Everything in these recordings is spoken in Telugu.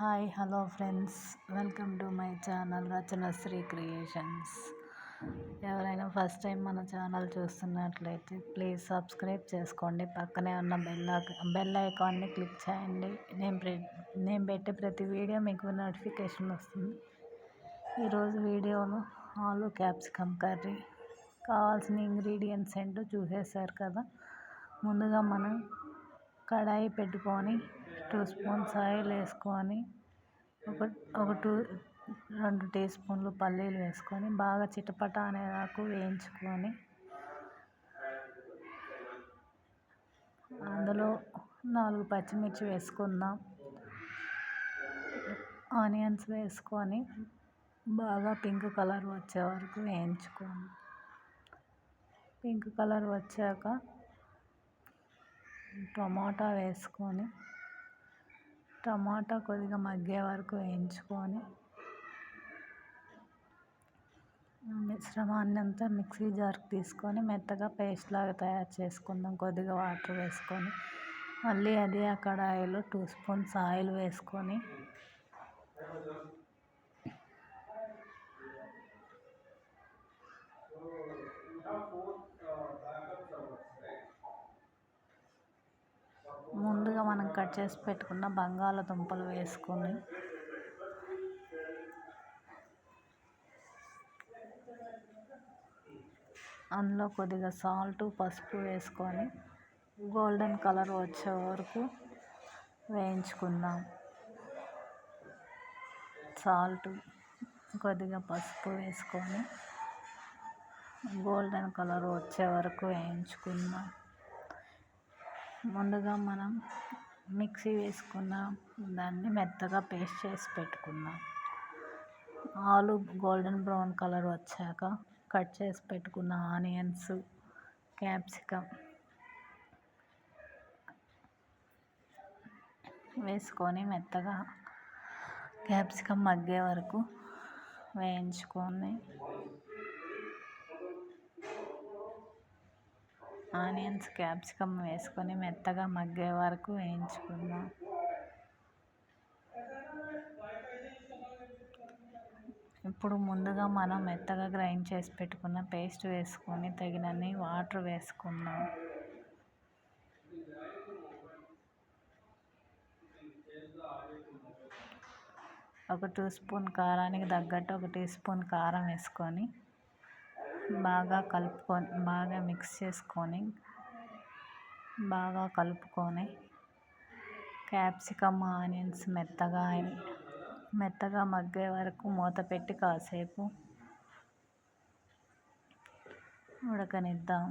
Hi hello friends. Welcome to my channel Rachanashree creations. ఎవరైనా ఫస్ట్ టైం మన ఛానల్ చూస్తున్నట్లయితే ప్లీజ్ సబ్స్క్రైబ్ చేసుకోండి. పక్కనే ఉన్న బెల్ బెల్ ఐకాన్ని క్లిక్ చేయండి. నేను నేను పెట్టే ప్రతి వీడియో మీకు నోటిఫికేషన్ వస్తుంది. ఈరోజు వీడియోలో ఆలు క్యాప్సికమ్ కర్రీ. కావాల్సిన ఇంగ్రీడియంట్స్ ఏంటో చూసేసారు కదా. ముందుగా మనం కడాయి పెట్టుకొని టూ స్పూన్స్ ఆయిల్ వేసుకొని ఒక ఒక టూ రెండు టీ స్పూన్లు పల్లీలు వేసుకొని బాగా చిటపట అనేదాకు వేయించుకొని అందులో నాలుగు పచ్చిమిర్చి వేసుకుందాం. ఆనియన్స్ వేసుకొని బాగా పింక్ కలర్ వచ్చే వరకు వేయించుకోండి. పింక్ కలర్ వచ్చాక టమాటా వేసుకొని టమాటా కొద్దిగా మగ్గే వరకు వేయించుకొని మిశ్రమాన్ని అంతా మిక్సీ జార్కి తీసుకొని మెత్తగా పేస్ట్ లాగా తయారు చేసుకుందాం. కొద్దిగా వాటర్ వేసుకొని మళ్ళీ అదే ఆ కడాయిలో టూ స్పూన్స్ ఆయిల్ వేసుకొని ముందుగా మనం కట్ చేసి పెట్టుకున్న బంగాళదుంపలు వేసుకొని. అందులో కొద్దిగా సాల్ట్ పసుపు వేసుకొని గోల్డెన్ కలర్ వచ్చే వరకు వేయించుకుందాం. సాల్ట్ కొద్దిగా పసుపు వేసుకొని గోల్డెన్ కలర్ వచ్చే వరకు వేయించుకుందాం. ముందుగా మనం మిక్సీ వేసుకున్న దాన్ని మెత్తగా పేస్ట్ చేసి పెట్టుకున్నాం ఆలు గోల్డెన్ బ్రౌన్ కలర్ వచ్చాక కట్ చేసి పెట్టుకున్న ఆనియన్స్ క్యాప్సికమ్ వేసుకొని మెత్తగా క్యాప్సికమ్ మగ్గే వరకు వేయించుకొని ఆనియన్స్ క్యాప్సికమ్ వేసుకొని మెత్తగా మగ్గే వరకు వేయించుకుందాం. ఇప్పుడు ముందుగా మనం మెత్తగా గ్రైండ్ చేసి పెట్టుకున్న పేస్ట్ వేసుకొని తగినన్ని వాటర్ వేసుకుందాం. ఒక టూ స్పూన్ కారానికి తగ్గట్టు ఒక టీ స్పూన్ కారం వేసుకొని బాగా కలుపుకొని బాగా మిక్స్ చేసుకొని బాగా కలుపుకొని క్యాప్సికమ్ ఆనియన్స్ మెత్తగా మెత్తగా మగ్గే వరకు మూత పెట్టి కాసేపు ఉడకనిద్దాం.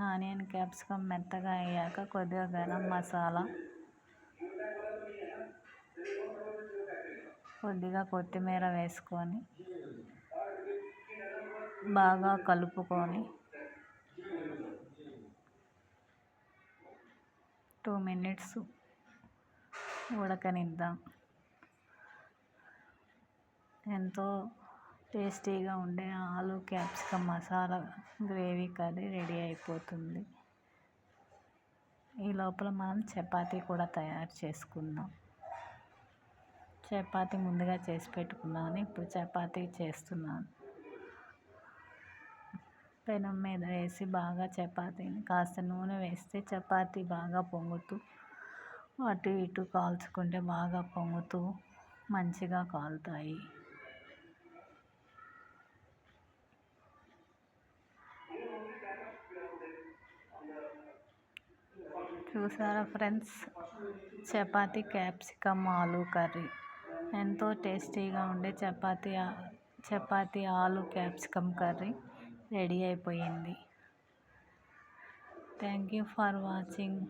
ఆనియన్ క్యాప్సికమ్ మెత్తగా అయ్యాక కొద్దిగా గరం మసాలా కొద్దిగా కొత్తిమీర వేసుకొని బాగా కలుపుకొని టూ మినిట్స్ ఉడకనిద్దాం. ఎంతో టేస్టీగా ఉండే ఆలు capsicum masala gravy curry ready అయిపోతుంది. ఈ లోపల మనం చపాతీ కూడా తయారు చేసుకుందాం. చపాతి ముందుగా చేసి పెట్టుకున్నాను. ఇప్పుడు చపాతీ చేస్తున్నాను. పెనం మీద వేసి బాగా చపాతీని కాస్త నూనె వేస్తే చపాతీ బాగా పొంగుతూ అటు ఇటు కాల్చుకుంటే బాగా పొంగుతూ మంచిగా కాలుతాయి. చూసారా ఫ్రెండ్స్? చపాతీ క్యాప్సికమ్ ఆలు కర్రీ. ఎంతో టేస్టీగా ఉండే చపాతీ చపాతీ ఆలు క్యాప్సికమ్ కర్రీ రెడీ అయిపోయింది. Thank you for watching.